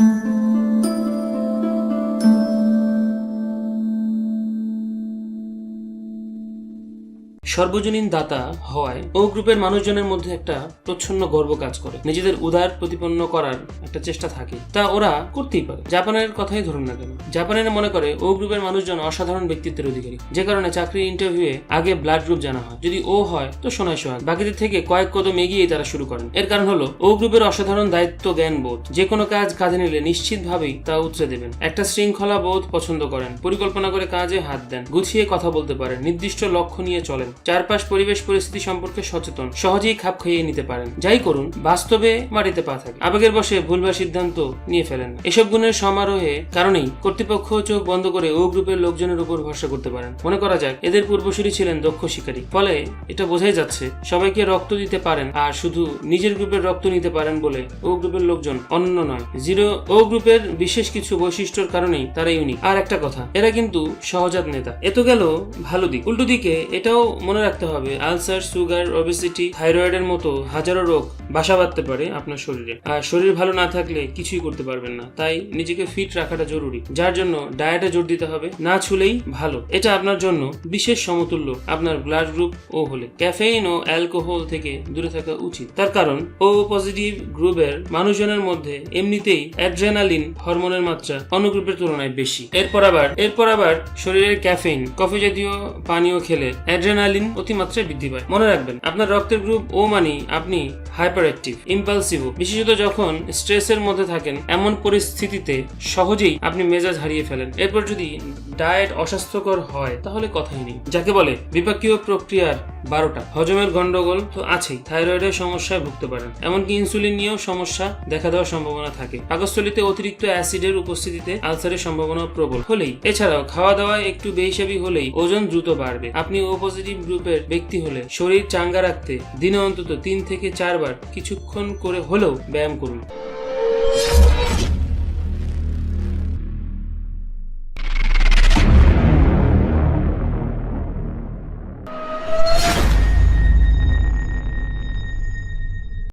Mm-hmm. সর্বজনীন দাতা হওয়ায় ও গ্রুপের মানুষজনের মধ্যে একটা প্রচ্ছন্ন গর্ব কাজ করে। নিজেদের উদার প্রতিপন্ন করার একটা চেষ্টা থাকে। তা ওরা করতেই পারে। জাপানের কথাই ধরুন না কেন। জাপানের মনে করে ও গ্রুপের মানুষজন অসাধারণ ব্যক্তিত্বের অধিকারী। যে কারণে চাকরির ইন্টারভিউয়ে আগে ব্লাড গ্রুপ জানা হয়। যদি ও হয়, তো সোনায় সোহাগ। বাকিদের থেকে কয়েক কদম এগিয়েই তারা শুরু করেন। এর কারণ হলো, ও গ্রুপের অসাধারণ দায়িত্ব জ্ঞান বোধ। যে কোনো কাজ কাজে নিলে নিশ্চিতভাবেই তা উতরে দেবেন। একটা শৃঙ্খলা বোধ পছন্দ করেন। পরিকল্পনা করে কাজে হাত দেন। গুছিয়ে কথা বলতে পারেন। নির্দিষ্ট লক্ষ্য নিয়ে চলেন। চারপাশ পরিবেশ পরিস্থিতি সম্পর্কে সচেতন, সহজেই খাপ খাইয়ে নিতে পারেন। যাই করুন, বাস্তবে মাটিতে পা থাকে। আবেগের বসে ভুল বা সিদ্ধান্ত নিয়ে ফেলেন। এসব গুণের সমারোহে কারণেই কর্তৃপক্ষ চোখ বন্ধ করে ও গ্রুপের লোকজনের উপর ভরসা করতে পারেন। মনে করা যাক এদের পূর্বসূরি ছিলেন দক্ষ শিকারী। ফলে এটা বোঝাই যাচ্ছে, সবাইকে রক্ত দিতে পারেন আর শুধু নিজের গ্রুপের রক্ত নিতে পারেন বলে ও গ্রুপের লোকজন অনন্য নয়। জিরো, ও গ্রুপের বিশেষ কিছু বৈশিষ্ট্যর কারণেই তারা ইউনিক। আর একটা কথা, এরা কিন্তু সহজাত নেতা। এত গেল ভালো দিক। উল্টো দিকে এটাও মনে রাখতে হবে। আলসার সুগার ওবেসিটি থাইরয়েডের মতো হাজারো রোগ বাসা বাঁধতে পারে আপনার শরীরে। আর শরীর ভালো না থাকলে কিছুই করতে পারবেন না। তাই নিজেকে ফিট রাখাটা জরুরি। যার জন্য ডায়েটে জোর দিতে হবে, না ছুলেই ভালো। এটা আপনার জন্য বিশেষ সমতুল্য আপনার ব্লাড গ্রুপ ও হলে। ক্যাফেইন ও অ্যালকোহল থেকে দূরে থাকা উচিত। তার কারণ ও পজিটিভ গ্রুপের মানুষজনের মধ্যে এমনিতেই অ্যাড্রেনালিন হরমোনের মাত্রা অন্য গ্রুপের তুলনায় বেশি। এরপর আবার এরপর আবার শরীরের ক্যাফেইন কফি জাতীয় পানীয় খেলে অ্যাড্রেনালিন অতিমাত্রায় বৃদ্ধি পায়। মনে রাখবেন, আপনার রক্তের গ্রুপ ও মানি আপনি হাইপার ইম্পালসিভ বিশেষত যখন স্ট্রেসের মধ্যে থাকেন, এমন পরিস্থিতিতে সহজেই আপনি মেজাজ হারিয়ে ফেলেন। এরপর যদি ডায়েট অস্বাস্থ্যকর হয়, তাহলে কথাই নেই। যাকে বলে বিপাকীয় প্রক্রিয়ার বারোটা। হজমের গন্ডগোল তো আছেই থাইরয়েডের সমস্যায় ভুগতে পারেন। এমনকি ইনসুলিন নিয়েও সমস্যা দেখা দেওয়ার সম্ভাবনা থাকে। পাকস্থলিতে অতিরিক্ত অ্যাসিডের উপস্থিতিতে আলসারের সম্ভাবনা প্রবল। হলেই, এছাড়াও খাওয়া দাওয়ায় একটু বেহিসাবি হলেই ওজন দ্রুত বাড়বে। আপনি ও পজিটিভ গ্রুপের ব্যক্তি হলে শরীর চাঙ্গা রাখতে দিনে অন্তত তিন থেকে চারবার কিছুক্ষণ করে হলেও ব্যায়াম করুন।